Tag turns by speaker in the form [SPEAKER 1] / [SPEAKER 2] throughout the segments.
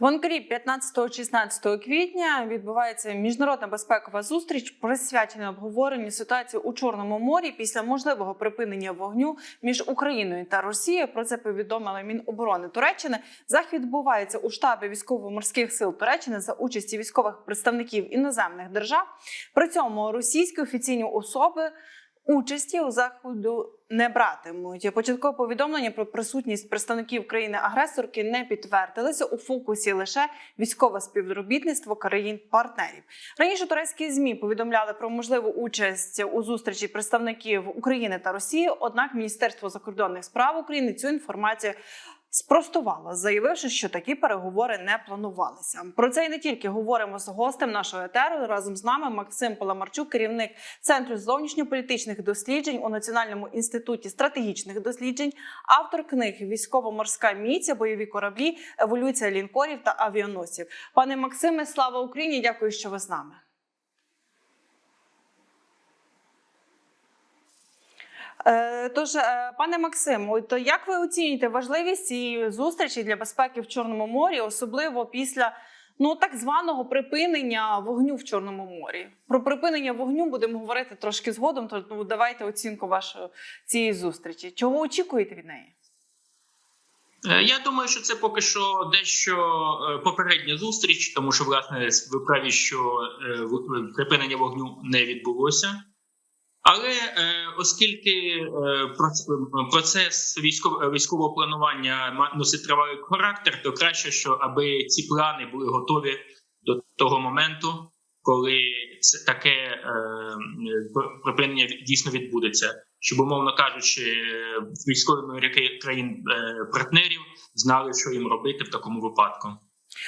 [SPEAKER 1] В Анкарі 15-16 квітня відбувається міжнародна безпекова зустріч, присвячена обговоренню ситуації у Чорному морі після можливого припинення вогню між Україною та Росією. Про це повідомила Міноборони Туреччини. Захід відбувається у штабі військово-морських сил Туреччини за участі військових представників іноземних держав. При цьому російські офіційні особи. Участі у заходу не братимуть. Початкове повідомлення про присутність представників країни-агресорки не підтвердилися у фокусі лише військове співробітництво країн-партнерів. Раніше турецькі змі повідомляли про можливу участь у зустрічі представників України та Росії. Однак Міністерство закордонних справ України цю інформацію спростувало, заявивши, що такі переговори не планувалися. Про це і не тільки говоримо з гостем нашого етеру. Разом з нами Максим Паламарчук, керівник центру зовнішньополітичних досліджень у Національному інституті стратегічних досліджень, автор книг Військово-морська міця, бойові кораблі, еволюція лінкорів та авіаносців. Пане Максиме, слава Україні! Дякую, що ви з нами. Тож, е, пане Максим, от як ви оцінюєте важливість цієї зустрічі для безпеки в Чорному морі, особливо після ну так званого припинення вогню в Чорному морі? Про припинення вогню будемо говорити трошки згодом. То ну давайте оцінку вашої цієї зустрічі. Чого очікуєте від неї?
[SPEAKER 2] Е, Я думаю, що це поки що дещо е, попередня зустріч, тому що власне ви праві, що е, припинення вогню не відбулося. Але е, оскільки е, проц- процес військового військового планування носить тривалий характер, то краще, що аби ці плани були готові до того моменту, коли це таке е, припинення дійсно відбудеться, щоб, умовно кажучи, військові моряки країн е, партнерів знали, що їм робити в такому випадку.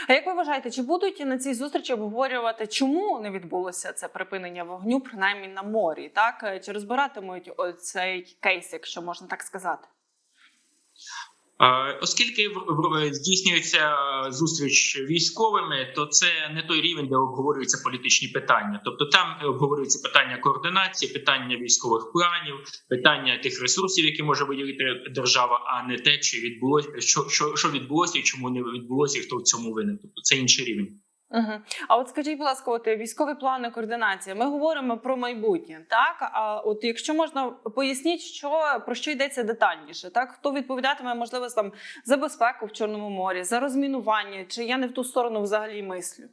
[SPEAKER 1] А як ви вважаєте, чи будуть на цій зустрічі обговорювати, чому не відбулося це припинення вогню, принаймні на морі? Так Е, чи розбиратимуть цей кейс, якщо можна так сказати?
[SPEAKER 2] Е, Оскільки здійснюється зустріч військовими, то це не той рівень, де обговорюються політичні питання. Тобто там обговорюються питання координації, питання військових планів, питання тих ресурсів, які може виділити держава, а не те, чи відбулося що, що, що відбулося чому не відбулося, і хто в цьому винен. Тобто це інший рівень.
[SPEAKER 1] Угу. А от скажіть, будь ласка, от е, військові плани координації. Ми говоримо про майбутнє, так? А от якщо можна поясніть, що про що йдеться детальніше, так хто відповідатиме, можливо, там за безпеку в Чорному морі, за розмінування, чи я не в ту сторону взагалі мислю?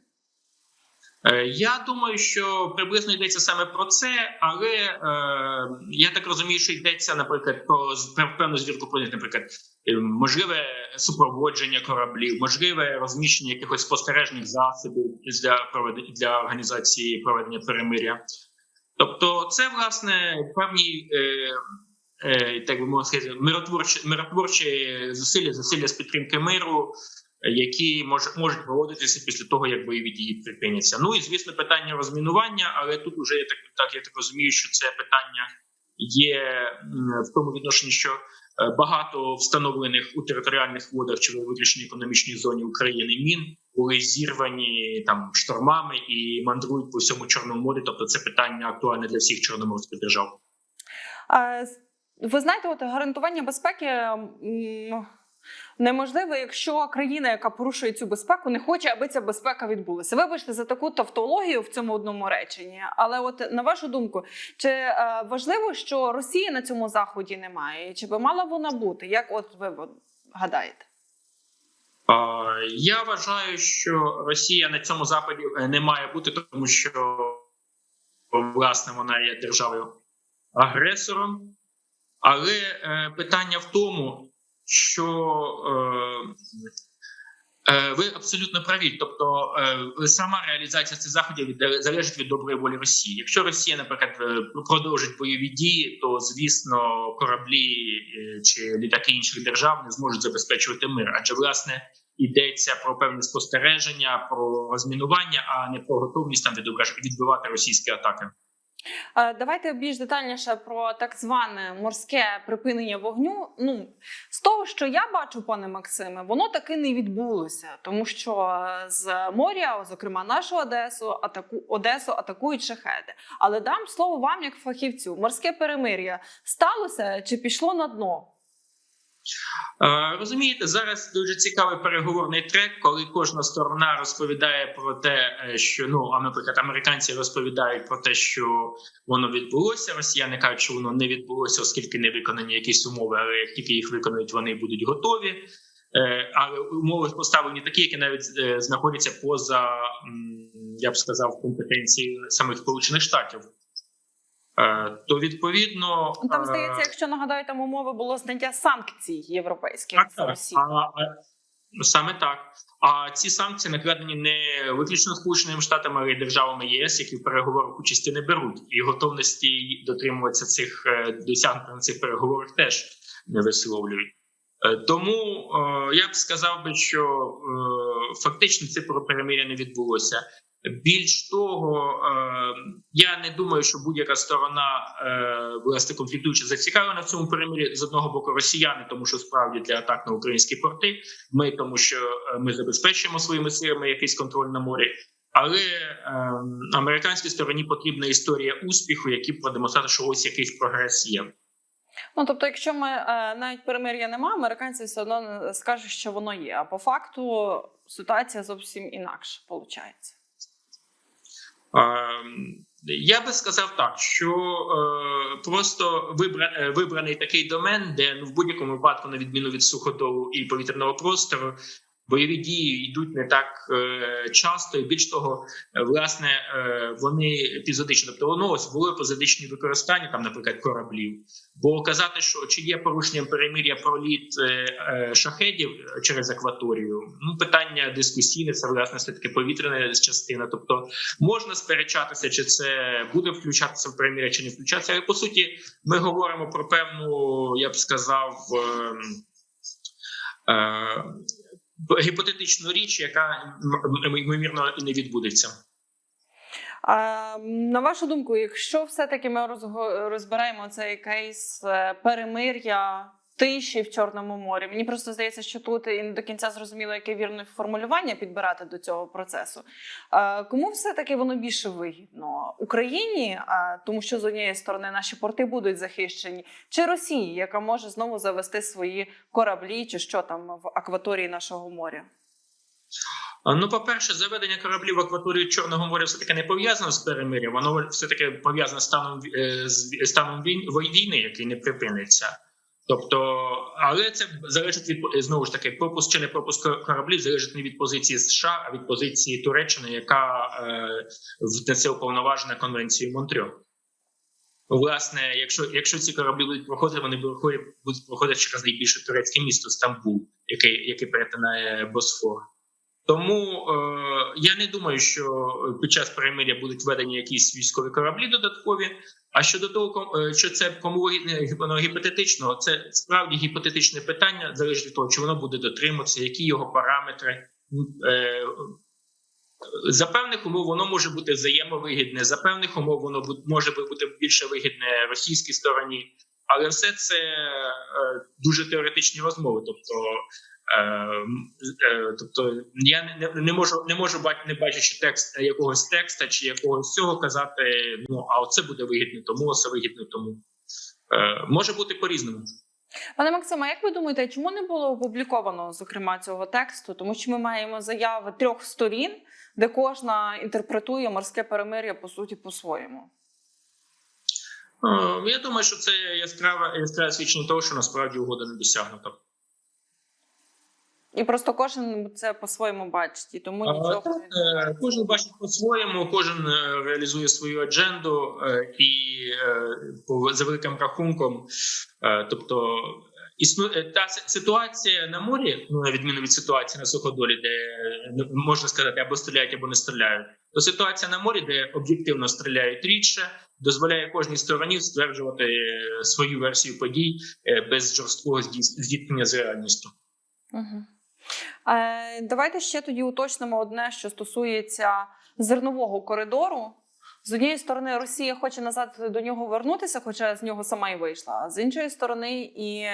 [SPEAKER 2] Е, Я думаю, що приблизно йдеться саме про це, але е, я так розумію, що йдеться, наприклад, про певну звірку планет, наприклад, е, можливе супроводження кораблів, можливе розміщення якихось спостережних засобів для проведення для організації проведення перемиря. Тобто, це власне певні. Е, е, Так би мовити, миротворчі, миротворчі зусилля, зусилля з підтримки миру, які мож, можуть проводитися після того, як бойові дії припиняться. Ну і звісно, питання розмінування, але тут уже я так, так я так розумію, що це питання є в тому відношенні, що е, багато встановлених у територіальних водах чи в виключній економічній зоні України мін були зірвані там штормами і мандрують по всьому чорному морі. Тобто, це питання актуальне для всіх чорноморських держав.
[SPEAKER 1] А, ви знаєте, от гарантування безпеки неможливо, якщо країна, яка порушує цю безпеку, не хоче, аби ця безпека відбулася. Вибачте за таку тавтологію в цьому одному реченні. Але, от на вашу думку, чи е, важливо, що Росії на цьому заході немає? Чи би мала вона бути? Як от ви гадаєте?
[SPEAKER 2] Я вважаю, що Росія на цьому заході е, не має бути, тому що власне вона є державою агресором. Але е, питання в тому, що е, е, ви абсолютно праві. Тобто, е, сама реалізація цих заходів залежить від доброї волі Росії. Якщо Росія, наприклад, е, продовжить бойові дії, то звісно кораблі е, чи літаки інших держав не зможуть забезпечувати мир, адже власне йдеться про певне спостереження, про розмінування, а не про готовність там відбивати російські атаки.
[SPEAKER 1] Е, Давайте більш детальніше про так зване морське припинення вогню. Ну з того, що я бачу, пане Максиме, воно таки не відбулося, тому що е, з моря, зокрема нашу Одесу, атаку Одесу атакують шахеди. Але дам слово вам, як фахівцю, морське перемир'я сталося чи пішло на дно?
[SPEAKER 2] Е, Розумієте, зараз дуже цікавий переговорний трек, коли кожна сторона розповідає про те, е, що ну а наприклад, американці розповідають про те, що воно відбулося. Росіяни кажуть, що воно не відбулося, оскільки не виконані якісь умови, але як тільки їх виконують, вони будуть готові. Е, Але умови поставлені такі, які навіть знаходяться поза я б сказав компетенції самих Сполучених Штатів. Е, То відповідно
[SPEAKER 1] Там
[SPEAKER 2] е,
[SPEAKER 1] здається, якщо нагадаю, там умови було зняття санкцій європейських
[SPEAKER 2] так.
[SPEAKER 1] Росії.
[SPEAKER 2] А, саме так. А ці санкції накладені не виключно Сполученими Штатами, але й державами єС, які в переговорах участі не беруть, і готовності дотримуватися цих е, досягнень на цих переговорах теж не висловлюють. Тому я б сказав би, що фактично це про перемир'я не відбулося. Більш того, е, я не думаю, що будь-яка сторона е, власне конфліктуюча зацікавлена в цьому перемир'ї з одного боку росіяни, тому що справді для атак на українські порти. Ми тому, що е, ми забезпечуємо своїми силами якийсь контроль на морі. Але е, американській стороні потрібна історія успіху, які б продемонстрували, що ось якийсь прогрес є.
[SPEAKER 1] Ну тобто, якщо ми е, навіть перемир'я немає, американці все одно скажуть, що воно є. А по факту ситуація зовсім інакша виходить.
[SPEAKER 2] Ем, Я би сказав так, що е, просто вибра, е, вибраний такий домен, де ну в будь-якому випадку, на відміну від суходолу і повітряного простору, бойові дії йдуть не так е, часто, і більш того, е, власне, е, вони епізодично, тобто воно ось були епізодичні використання, там, наприклад, кораблів. Бо казати, що чи є порушенням перемир'я проліт шахедів через акваторію, ну питання дискусійне, це власне все таки повітряна частина. Тобто можна сперечатися, чи це буде включатися в перемир'я, чи не включатися. Але по суті, ми говоримо про певну, я б сказав. Е, е, Гіпотетичну річ, яка ймовірно і не відбудеться.
[SPEAKER 1] А, на вашу думку, якщо все-таки ми розго- розбираємо цей кейс е, перемир'я тиші в Чорному морі, мені просто здається, що тут і не до кінця зрозуміло, яке вірне формулювання підбирати до цього процесу. Кому все-таки воно більше вигідно? Україні, тому що з однієї сторони наші порти будуть захищені, чи Росії, яка може знову завести свої кораблі, чи що там в акваторії нашого моря?
[SPEAKER 2] Ну, по-перше, заведення кораблів в акваторію Чорного моря все таки не пов'язано з перемир'ям, воно все таки пов'язане з станом е, з станом війн- війни, який не припиниться. Тобто, але це залежить від знову ж таки пропуск чи не пропуск кораблів залежить не від позиції США, а від позиції Туреччини, яка внесе уповноважена конвенцією Монтрьо. Власне, якщо якщо ці кораблі будуть проходити, вони будуть проходити через найбільше турецьке місто Стамбул, яке яке перетинає Босфор. Тому е, я не думаю, що під час перемиря будуть введені якісь військові кораблі додаткові. А щодо того, е, що це кому воно гіпотетично, це справді гіпотетичне питання, залежить від того, чи воно буде дотримуватися, які його параметри. Е, за певних умов воно може бути взаємовигідне, за певних умов воно може бути більше вигідне російській стороні, але все це е, дуже теоретичні розмови. Тобто, тобто я не, не, можу не можу бачити, не бачачи текст якогось текста чи якогось цього казати. Ну а оце буде вигідно, тому оце вигідно, тому е, може бути по різному.
[SPEAKER 1] Пане Максиме, як ви думаєте, чому не було опубліковано зокрема цього тексту? Тому що ми маємо заяви трьох сторін, де кожна інтерпретує морське перемир'я по суті по-своєму.
[SPEAKER 2] Е, Я думаю, що це яскраве яскраве свідчення того, що насправді угода не досягнута.
[SPEAKER 1] І просто кожен це по-своєму бачить, і тому
[SPEAKER 2] А,
[SPEAKER 1] нічого
[SPEAKER 2] так,
[SPEAKER 1] не
[SPEAKER 2] е. Кожен бачить по-своєму, кожен е, реалізує свою адженду, е, і по- за великим рахунком, тобто існує та ситуація на морі, ну на відміну від ситуації на суходолі, де ну, можна сказати або стріляють, або не стріляють. То ситуація на морі, де об'єктивно стріляють рідше, дозволяє кожній стороні стверджувати свою версію подій без жорсткого здійс- зіткнення з реальністю.
[SPEAKER 1] Угу. Е, давайте ще тоді уточнимо одне, що стосується зернового коридору. З однієї сторони, Росія хоче назад до нього вернутися, хоча з нього сама й вийшла. А з іншої сторони, і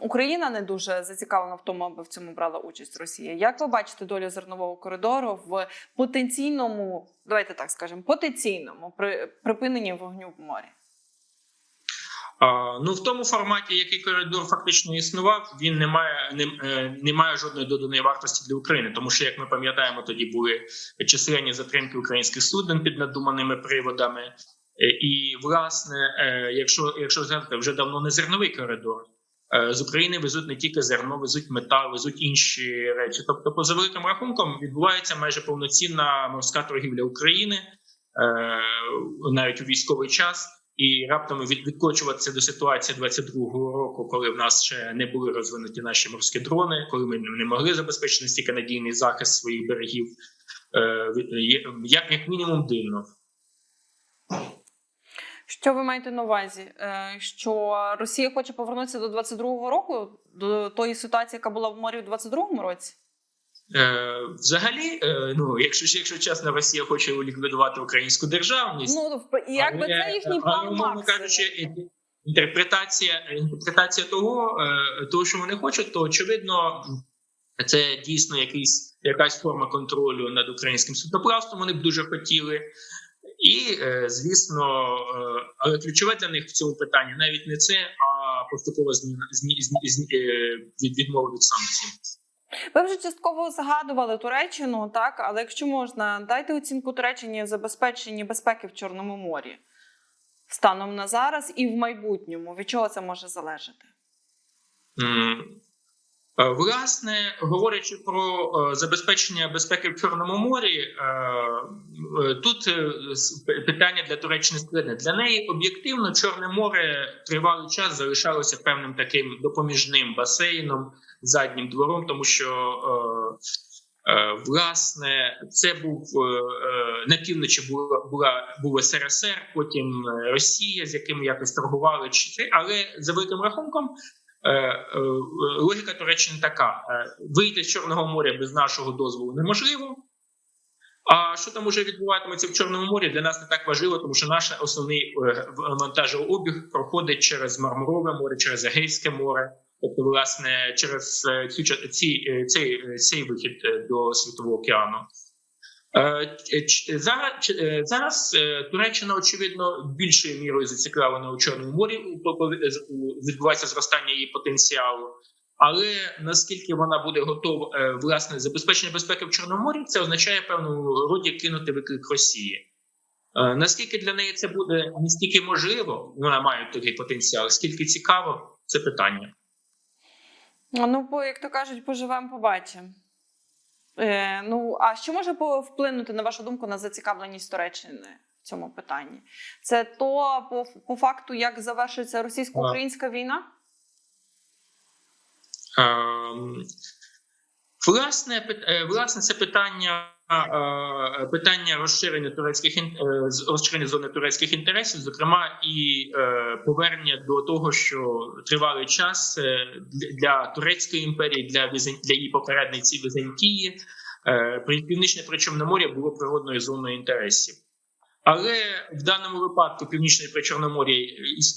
[SPEAKER 1] Україна не дуже зацікавлена в тому, аби в цьому брала участь Росія. Як ви бачите долю зернового коридору в потенційному, давайте так скажемо, потенційному при, припиненні вогню в морі?
[SPEAKER 2] Ну в тому форматі, який коридор фактично існував, він не має не, е, не має жодної доданої вартості для України, тому що, як ми пам'ятаємо, тоді були численні затримки українських суден під надуманими приводами. Е, І власне, е, якщо якщо згадати, вже давно не зерновий коридор. З України везуть не тільки зерно, везуть метал, везуть інші речі. Тобто, поза великим рахунком, відбувається майже повноцінна морська торгівля України навіть у військовий час. І раптом від, відкочуватися до ситуації 22-го року, коли в нас ще не були розвинуті наші морські дрони, коли ми не могли забезпечити стільки надійний захист своїх берегів, е, як, як мінімум дивно.
[SPEAKER 1] Що ви маєте на увазі? Е, Що Росія хоче повернутися до 22-го року, до тої ситуації, яка була в морі в 22-му році?
[SPEAKER 2] Е, взагалі, е, ну якщо якщо чесно, Росія хоче ліквідувати українську державність.
[SPEAKER 1] Ну в- якби це їхній план
[SPEAKER 2] умовно кажучи, інтерпретація інтерпретація того, е, того, що вони хочуть, то очевидно, це дійсно якийсь якась форма контролю над українським судноплавством. Вони б дуже хотіли. І е, звісно, е, але ключове для них в цьому питанні навіть не це, а поступова зні, е, від відмови від санкцій.
[SPEAKER 1] Ви вже частково згадували Туреччину, так але якщо можна, дайте оцінку Туреччині забезпеченні безпеки в Чорному морі станом на зараз і в майбутньому. Від чого це може залежати?
[SPEAKER 2] Е, Власне, говорячи про е, забезпечення безпеки в Чорному морі, е, тут питання для Туреччини складне. Для неї об'єктивно Чорне море тривалий час залишалося певним таким допоміжним басейном, заднім двором, тому що е, е, власне це був е, е, на півночі була, була був СРСР, потім е, Росія, з якими якось торгували, чи це, але за великим рахунком. Е, Логіка Туреччини така: вийти з Чорного моря без нашого дозволу неможливо. А що там уже відбуватиметься в Чорному морі, для нас не так важливо, тому що наш основний вантажообіг проходить через Мармурове море, через Егейське море, тобто, власне, через е, цю ці, е, цей, е, цей вихід до Світового океану. Зараз, зараз Туреччина, очевидно, більшою мірою зацікавлена у Чорному морі. Відбувається зростання її потенціалу. Але наскільки вона буде готова власне забезпечення безпеки в Чорному морі, це означає певному роді кинути виклик Росії. Наскільки для неї це буде не стільки можливо, вона має такий потенціал, скільки цікаво, це питання.
[SPEAKER 1] Ну, як то кажуть, поживемо, побачимо. Е, ну, а що може вплинути, на вашу думку, на зацікавленість Туреччини в цьому питанні? Це то по, по факту, як завершиться російсько-українська війна?
[SPEAKER 2] Ем, Власне, е, власне, це питання питання розширення турецьких е, розширення зони турецьких інтересів, зокрема, і е, повернення до того, що тривалий час е, для- турецької імперії, для для її попередниці Візантії, е, північне Причорномор'я було природною зоною інтересів. Але в даному випадку Північне Причорномор'я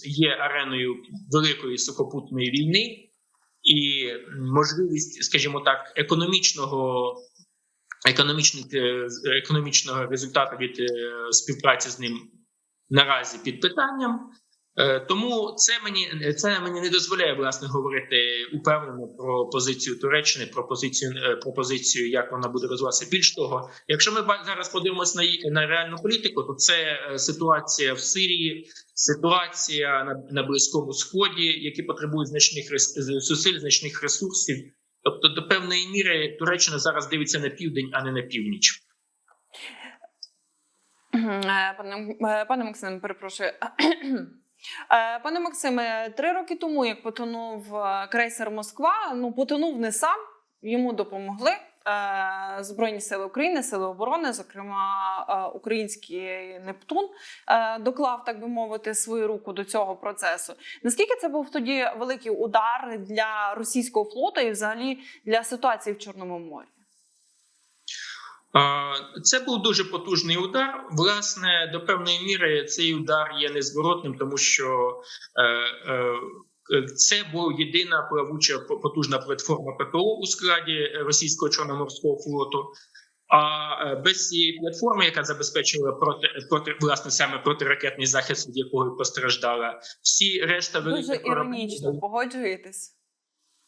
[SPEAKER 2] є ареною великої сухопутної війни і можливість, скажімо так, економічного економічних, е, економічного результату від е, співпраці з ним наразі під питанням. Е, Тому це мені це мені не дозволяє власне говорити упевнено про позицію Туреччини, про позицію про позицію, як вона буде розвиватися. Більш того, якщо ми зараз подивимося на на реальну політику, то це ситуація в Сирії, ситуація на, на близькому сході, які потребують значних зусиль, значних ресурсів. Тобто, до певної міри Туреччина зараз дивиться на південь, а не на північ.
[SPEAKER 1] Е, Пане, е, пане Максиме, перепрошую. Е, Пане Максиме, три роки тому, як потонув крейсер Москва, ну потонув не сам, йому допомогли Збройні Сили України, Сили оборони, зокрема е, український Нептун, е, доклав, так би мовити, свою руку до цього процесу. Наскільки це був тоді великий удар для російського флоту і взагалі для ситуації в Чорному морі?
[SPEAKER 2] Це був дуже потужний удар. Власне, до певної міри цей удар є незворотним, тому що е, е, це була єдина плавуча потужна платформа ППО у складі російського чорноморського флоту. А е, без цієї платформи, яка забезпечила проти проти власне саме протиракетний захист, від якого постраждала, всі решта великих дуже
[SPEAKER 1] іронічно погоджуєтесь.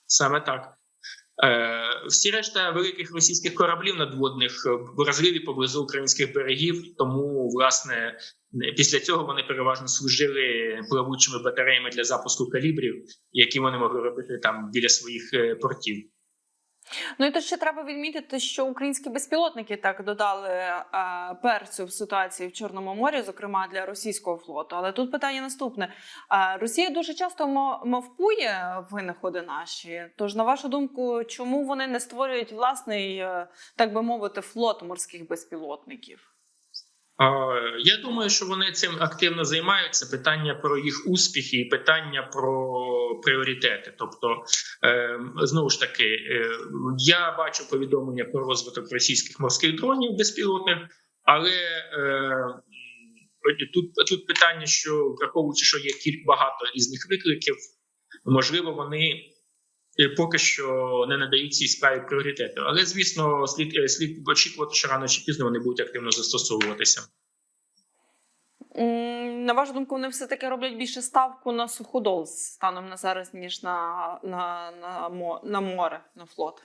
[SPEAKER 2] Саме так. Е, всі решта великих російських кораблів надводних е, в розриві поблизу українських берегів. Тому, власне, після цього вони переважно служили плавучими батареями для запуску калібрів, які вони могли робити там біля своїх е, портів.
[SPEAKER 1] Ну і тут ще треба відмітити, що українські безпілотники так додали перцю в ситуації в Чорному морі, зокрема для російського флоту. Але тут питання наступне: Росія дуже часто мовпує винаходи наші. Тож, на вашу думку, чому вони не створюють власний, е, так би мовити, флот морських безпілотників?
[SPEAKER 2] Я думаю, що вони цим активно займаються. Питання про їх успіхи і питання про пріоритети. Тобто, е, знову ж таки, е, я бачу повідомлення про розвиток російських морських дронів безпілотних, але е, тут, тут питання, що враховуючи, що є кілька багато різних викликів, можливо, вони. Е, Поки що не надають цій справі пріоритету, але звісно, слід е, слід очікувати, що рано чи пізно вони будуть активно застосовуватися.
[SPEAKER 1] На вашу думку, вони все таки роблять більше ставку на суходол станом на зараз, ніж на, на, на, на море, на флот.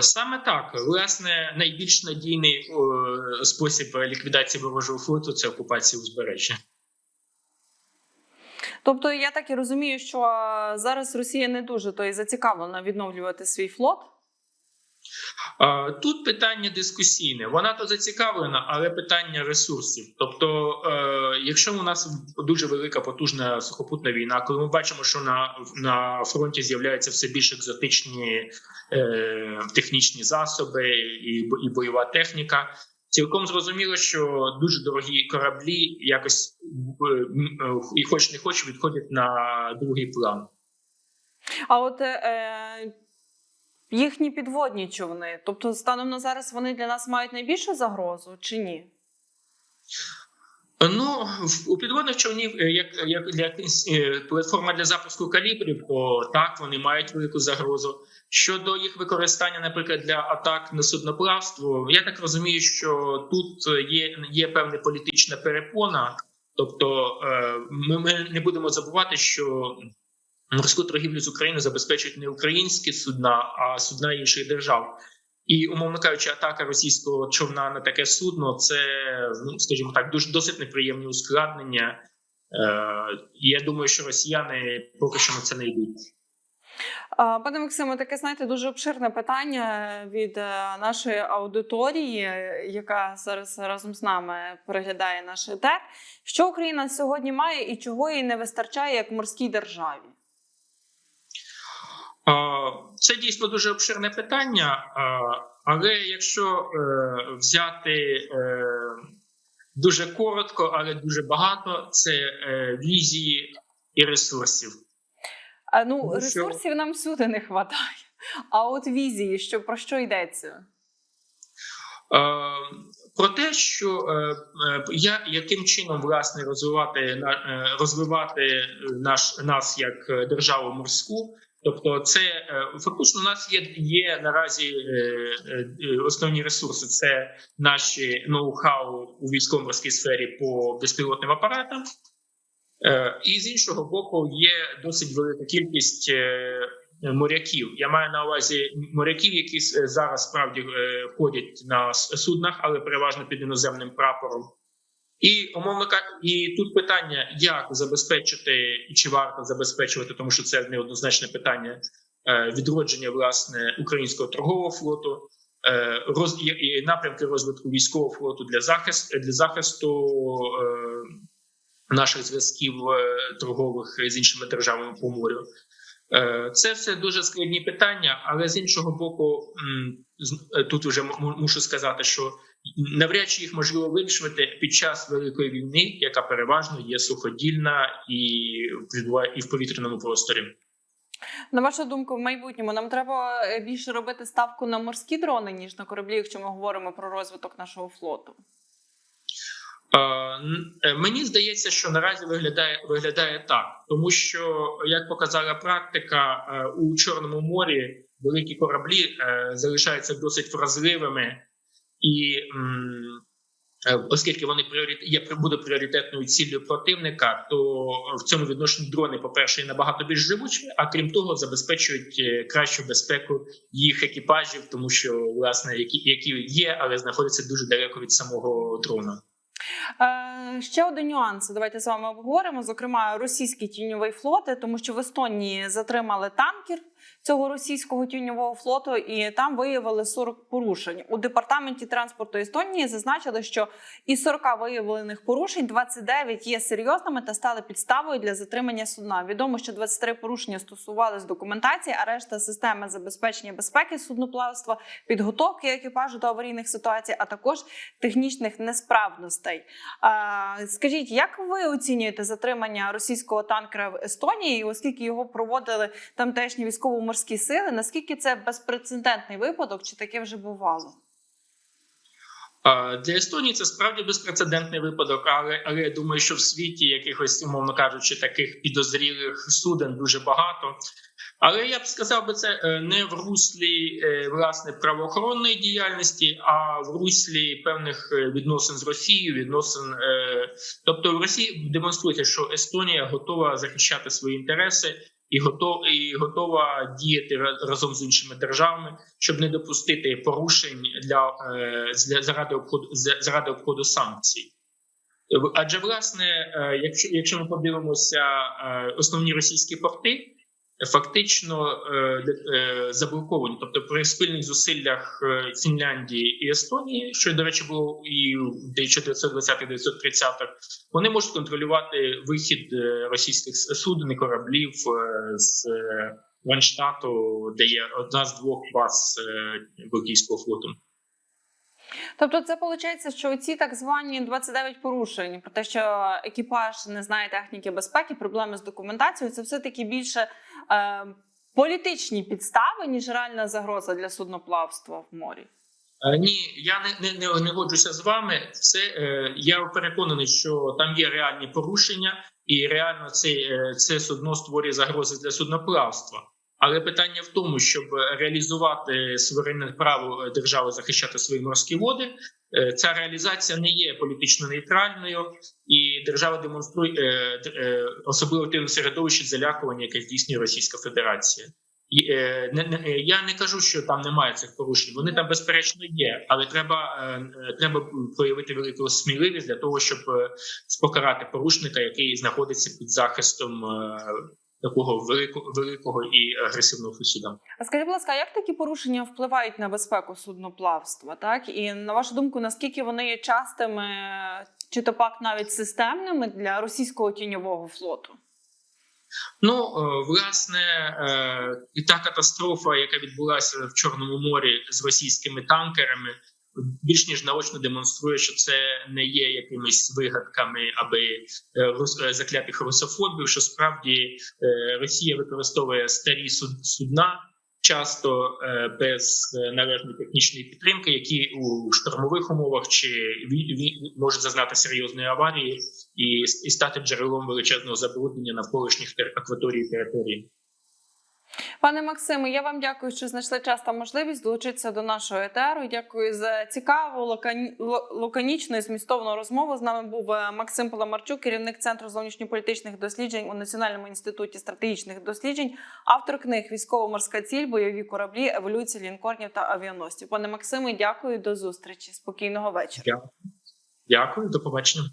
[SPEAKER 2] Саме так, власне, найбільш надійний о, спосіб ліквідації ворожого флоту це окупація узбережжя.
[SPEAKER 1] Тобто, я так і розумію, що зараз Росія не дуже то і зацікавлена відновлювати свій флот.
[SPEAKER 2] Тут питання дискусійне. Вона то зацікавлена, але питання ресурсів. Тобто, е, якщо у нас дуже велика потужна сухопутна війна, коли ми бачимо, що на, на фронті з'являються все більш екзотичні е, технічні засоби і, і бойова техніка. Цілком зрозуміло, що дуже дорогі кораблі якось е, е, і хоч не хоч відходять на другий план.
[SPEAKER 1] А от е, е, їхні підводні човни, тобто станом на зараз вони для нас мають найбільшу загрозу чи ні?
[SPEAKER 2] Ну у підводних човнів, е, як як для е, платформа для запуску калібрів, то так вони мають велику загрозу. Щодо їх використання, наприклад, для атак на судноплавство, я так розумію, що тут є, є певна політична перепона. Тобто, е, ми, ми не будемо забувати, що морську торгівлю з Україною забезпечують не українські судна, а судна інших держав. І, умовно кажучи, атака російського човна на таке судно це, ну скажімо так, дуже досить неприємні ускладнення. Е, я думаю, що росіяни поки що на це не йдуть.
[SPEAKER 1] Пане Максиме, таке знаєте дуже обширне питання від е, нашої аудиторії, яка зараз разом з нами переглядає наш етер. Що Україна сьогодні має і чого їй не вистачає як морській державі?
[SPEAKER 2] Це дійсно дуже обширне питання, але якщо е, взяти е, дуже коротко, але дуже багато, це е, візії і ресурсів.
[SPEAKER 1] А, ну,
[SPEAKER 2] Тому що-
[SPEAKER 1] ресурсів нам всюди не вистачає. А от візії, що про що йдеться?
[SPEAKER 2] Про те, що я яким чином власне розвивати розвивати наш нас як державу морську, тобто, це е, фактично у нас є є наразі е, е, основні ресурси. Це наші ноу-хау у військово-морській сфері по безпілотним апаратам. І з іншого боку, є досить велика кількість моряків. Я маю на увазі моряків, які зараз справді ходять на суднах, але переважно під іноземним прапором. І умовно і тут питання, як забезпечити і чи варто забезпечувати, тому що це неоднозначне питання е, відродження власне українського торгового флоту, е, роз і- напрямки розвитку військового флоту для захисту для захисту е, наших зв'язків торгових з іншими державами по морю. Це все дуже складні питання, але з іншого боку, тут вже мушу сказати, що навряд чи їх можливо вирішувати під час великої війни, яка переважно є суходільна і відбуває і в повітряному просторі.
[SPEAKER 1] На вашу думку, в майбутньому нам треба е, більше робити ставку на морські дрони, ніж на кораблі, якщо ми говоримо про розвиток нашого флоту.
[SPEAKER 2] Е, е, Мені здається, що наразі виглядає виглядає так, тому що як показала практика у Чорному морі, великі кораблі е, залишаються досить вразливими і е, оскільки вони є буде пріоритетною ціллю противника, то в цьому відношенні дрони, по перше, набагато більш живучі, а крім того, забезпечують е, кращу безпеку їх екіпажів, тому що власне які, які є, але знаходяться дуже далеко від самого дрона.
[SPEAKER 1] Е, ще один нюанс. Давайте з вами обговоримо. Зокрема, російський тіньовий флот, тому що в Естонії затримали танкер цього російського тіньового флоту, і там виявили 40 порушень. У департаменті транспорту Естонії зазначили, що із 40 виявлених порушень 29 є серйозними та стали підставою для затримання судна. Відомо, що 23 порушення стосувались документації, а решта системи забезпечення безпеки судноплавства, підготовки екіпажу до аварійних ситуацій, а також технічних несправностей. Скажіть, як ви оцінюєте затримання російського танкера в Естонії, оскільки його проводили тамтешні військово-морські сили? Наскільки це безпрецедентний випадок, чи таке вже бувало?
[SPEAKER 2] Для Естонії це справді безпрецедентний випадок, але але я думаю, що в світі якихось, умовно кажучи, таких підозрілих суден дуже багато. Але я б сказав би це е, не в руслі е, власне правоохоронної діяльності, а в руслі певних е, відносин з Росією. Відносин, тобто в Росії демонструється, що Естонія готова захищати свої інтереси і готова, і готова діяти ра- разом з іншими державами, щоб не допустити порушень для, е, для заради обходу за- заради обходу санкцій. Адже власне, е, якщо якщо ми подивимося е, основні російські порти, фактично е, е, заблоковані, тобто при спільних зусиллях е, Фінляндії і Естонії, що до речі було і в 1920-1930-х, вони можуть контролювати вихід російських суден і кораблів з Ванштату, де є одна з двох баз Балтійського флоту.
[SPEAKER 1] Тобто, це виходить, що ці так звані 29 порушень про те, що екіпаж не знає техніки безпеки, проблеми з документацією, це все таки більше е, політичні підстави, ніж реальна загроза для судноплавства в морі.
[SPEAKER 2] Е, Ні, я не, не, не, не годжуся з вами. Це е, я переконаний, що там є реальні порушення, і реально це, е, це судно створює загрози для судноплавства. Але питання в тому, щоб реалізувати суверенне право держави захищати свої морські води, е, ця реалізація не є політично нейтральною, і держава демонструє е, е, особливо тим середовищі залякування, яке здійснює Російська Федерація. Я не кажу, що там немає цих порушень. Вони там безперечно є, але треба, треба проявити велику сміливість для того, щоб спокарати порушника, який знаходиться під захистом такого великого, великого і агресивного суда.
[SPEAKER 1] А скажіть, будь ласка, як такі порушення впливають на безпеку судноплавства? Так і на вашу думку, наскільки вони є частими, чи то пак навіть системними для російського тіньового флоту?
[SPEAKER 2] Ну е, власне, е, і та катастрофа, яка відбулася в Чорному морі з російськими танкерами, більш ніж наочно демонструє, що це не є якимись вигадками, аби е, е, заклятих русофобів, що справді е, Росія використовує старі суд- судна. Часто без належної технічної підтримки, які у штормових умовах чи можуть зазнати серйозної аварії і, стати джерелом величезного забруднення навколишніх акваторій території.
[SPEAKER 1] Пане Максиме, я вам дякую, що знайшли час та можливість долучитися до нашого етеру. Дякую за цікаву, лакані... лаконічну і змістовну розмову. З нами був е, Максим Паламарчук, керівник центру зовнішньополітичних досліджень у Національному інституті стратегічних досліджень, автор книг Військово-морська ціль, бойові кораблі, еволюція лінкорнів та авіаносців. Пане Максиме, дякую до зустрічі. Спокійного вечора.
[SPEAKER 2] Дякую, до побачення.